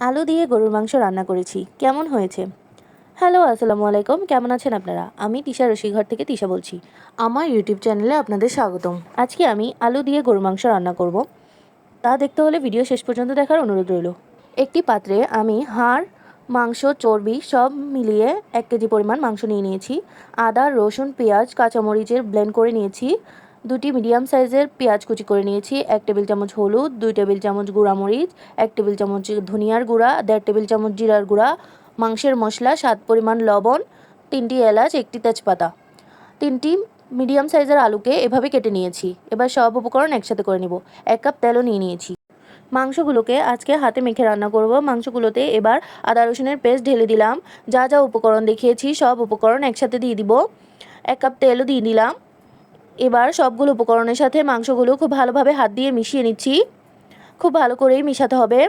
আলু দিয়ে গরুর মাংস রান্না করেছি। কেমন হয়েছে? হ্যালো, আসসালামু আলাইকুম। কেমন আছেন আপনারা? আমি তিশা রসিঘর থেকে তিশা বলছি। আমার ইউটিউব চ্যানেলে আপনাদের স্বাগতম। আজকে আমি আলু দিয়ে গরুর মাংস রান্না করব। তা দেখতে হলে ভিডিও শেষ পর্যন্ত দেখার অনুরোধ রইল। একটি পাত্রে আমি হাড়, মাংস, চর্বি সব মিলিয়ে এক কেজি পরিমাণ মাংস নিয়ে নিয়েছি। আদা, রসুন, পেঁয়াজ, কাঁচামরিচের ব্লেন্ড করে নিয়েছি। দুটি মিডিয়াম সাইজের পেঁয়াজ কুচি করে নিয়েছি। এক টেবিল চামচ হলুদ, দুই টেবিল চামচ মরিচ, এক টেবিল চামচ ধনিয়ার গুঁড়া, দেড় টেবিল চামচ জিরার গুঁড়া, মাংসের মশলা, স্বাদ পরিমাণ লবণ, তিনটি এলাচ, একটি তেজপাতা। তিনটি মিডিয়াম সাইজের আলুকে এভাবে কেটে নিয়েছি। এবার সব উপকরণ একসাথে করে নিব। এক কাপ তেলও নিয়ে নিয়েছি। মাংসগুলোকে আজকে হাতে মেখে রান্না করব। মাংসগুলোতে এবার আদা রসুনের পেস্ট ঢেলে দিলাম। যা যা উপকরণ দেখিয়েছি, সব উপকরণ একসাথে দিয়ে দিব। এক কাপ তেলও দিয়ে দিলাম। এবার সবগুলো উপকরণের সাথে মাংসগুলো খুব ভালোভাবে হাত দিয়ে মিশিয়ে নিচ্ছি। খুব ভালো করেই মিশাতে হবে,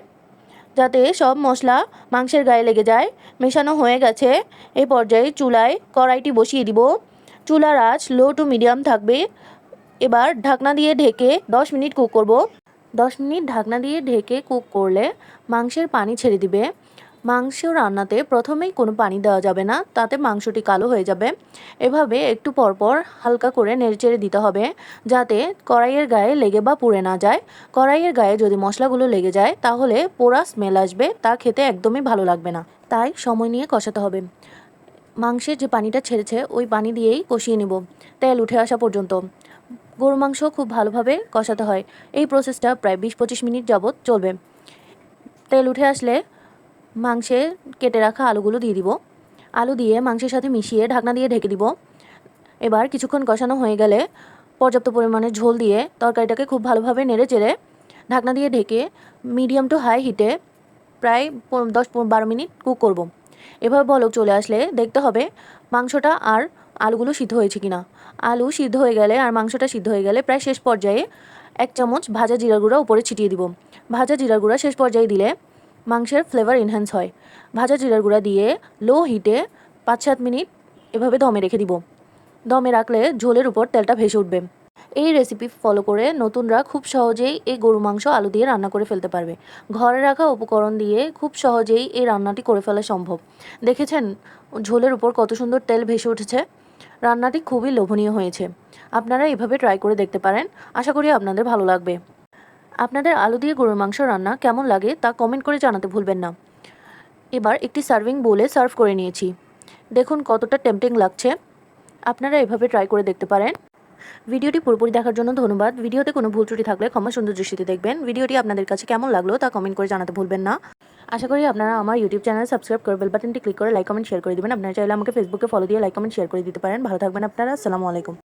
যাতে সব মশলা মাংসের গায়ে লেগে যায়। মেশানো হয়ে গেছে। এই পর্যায়ে চুলায় কড়াইটি বসিয়ে দিব। চুলার আঁচ লো টু মিডিয়াম থাকবে। এবার ঢাকনা দিয়ে ঢেকে দশ মিনিট কুক করব। দশ মিনিট ঢাকনা দিয়ে ঢেকে কুক করলে মাংসের পানি ছেড়ে দিবে। মাংস রান্নাতে প্রথমেই কোনো পানি দেওয়া যাবে না, তাতে মাংসটি কালো হয়ে যাবে। এভাবে একটু পরপর হালকা করে নেড়েচেড়ে দিতে হবে, যাতে কড়াইয়ের গায়ে লেগে বা পুড়ে না যায়। কড়াইয়ের গায়ে যদি মশলাগুলো লেগে যায়, তাহলে পোড়া স্মেল আসবে, তা খেতে একদমই ভালো লাগবে না। তাই সময় নিয়ে কষাতে হবে। মাংসের যে পানিটা ছেড়েছে, ওই পানি দিয়েই কষিয়ে নেব। তেল উঠে আসা পর্যন্ত। গরু মাংস খুব ভালোভাবে কষাতে হয়। এই প্রসেসটা প্রায় বিশ পঁচিশ মিনিট যাবৎ চলবে। তেল উঠে আসলে মাংসে কেটে রাখা আলুগুলো দিয়ে দিব। আলু দিয়ে মাংসের সাথে মিশিয়ে ঢাকনা দিয়ে ঢেকে দিব। এবার কিছুক্ষণ কষানো হয়ে গেলে পর্যাপ্ত পরিমাণে ঝোল দিয়ে তরকারিটাকে খুব ভালোভাবে নেড়ে চেড়ে ঢাকনা দিয়ে ঢেকে মিডিয়াম টু হাই হিটে প্রায় দশ বারো মিনিট কুক করব। এভাবে বলক চলে আসলে দেখতে হবে মাংসটা আর আলুগুলো সিদ্ধ হয়েছে কিনা। আলু সিদ্ধ হয়ে গেলে আর মাংসটা সিদ্ধ হয়ে গেলে প্রায় শেষ পর্যায়ে এক চামচ ভাজা জিরা গুঁড়া উপরে ছিটিয়ে দিব। ভাজা জিরা গুঁড়া শেষ পর্যায়ে দিলে মাংসের ফ্লেভার এনহ্যান্স হয়। ভাজা জিরার গুঁড়া দিয়ে লো হিটে পাঁচ সাত মিনিট এভাবে দমে রেখে দিব। দমে রাখলে ঝোলের উপর তেলটা ভেসে উঠবে। এই রেসিপি ফলো করে নতুনরা খুব সহজেই এই গরু মাংস আলু দিয়ে রান্না করে ফেলতে পারবে। ঘরে রাখা উপকরণ দিয়ে খুব সহজেই এই রান্নাটি করে ফেলা সম্ভব। দেখেছেন ঝোলের উপর কত সুন্দর তেল ভেসে উঠেছে? রান্নাটি খুবই লোভনীয় হয়েছে। আপনারা এভাবে ট্রাই করে দেখতে পারেন। আশা করি আপনাদের ভালো লাগবে। আপনাদের আলু দিয়ে গরুর মাংস রান্না কেমন লাগে তা কমেন্ট করে জানাতে ভুলবেন না। এবার একটি সার্ভিং বোলে সার্ভ করে নিয়েছি। দেখুন কতটা টেম্পটিং লাগছে। আপনারা এভাবে ট্রাই করে দেখতে পারেন। ভিডিওটি পুরোপুরি দেখার জন্য ধন্যবাদ। ভিডিওতে কোনো ভুল ত্রুটি থাকলে ক্ষমা সুন্দর দৃষ্টিতে দেখবেন। ভিডিওটি আপনাদের কাছে কেমন লাগল তা কমেন্ট করে জানাতে ভুলবেন না। আশা করি আপনারা আমার ইউটিউব চ্যানেল সাবস্ক্রাইব করে বেল বাটনটি ক্লিক করে লাইক কমেন্ট শেয়ার করে দিবেন। আপনারা চাইলে আমাকে ফেসবুকে ফলো দিয়ে লাইক কমেন্ট শেয়ার করে দিতে পারেন। ভালো থাকবেন আপনারা। আসসালামু আলাইকুম।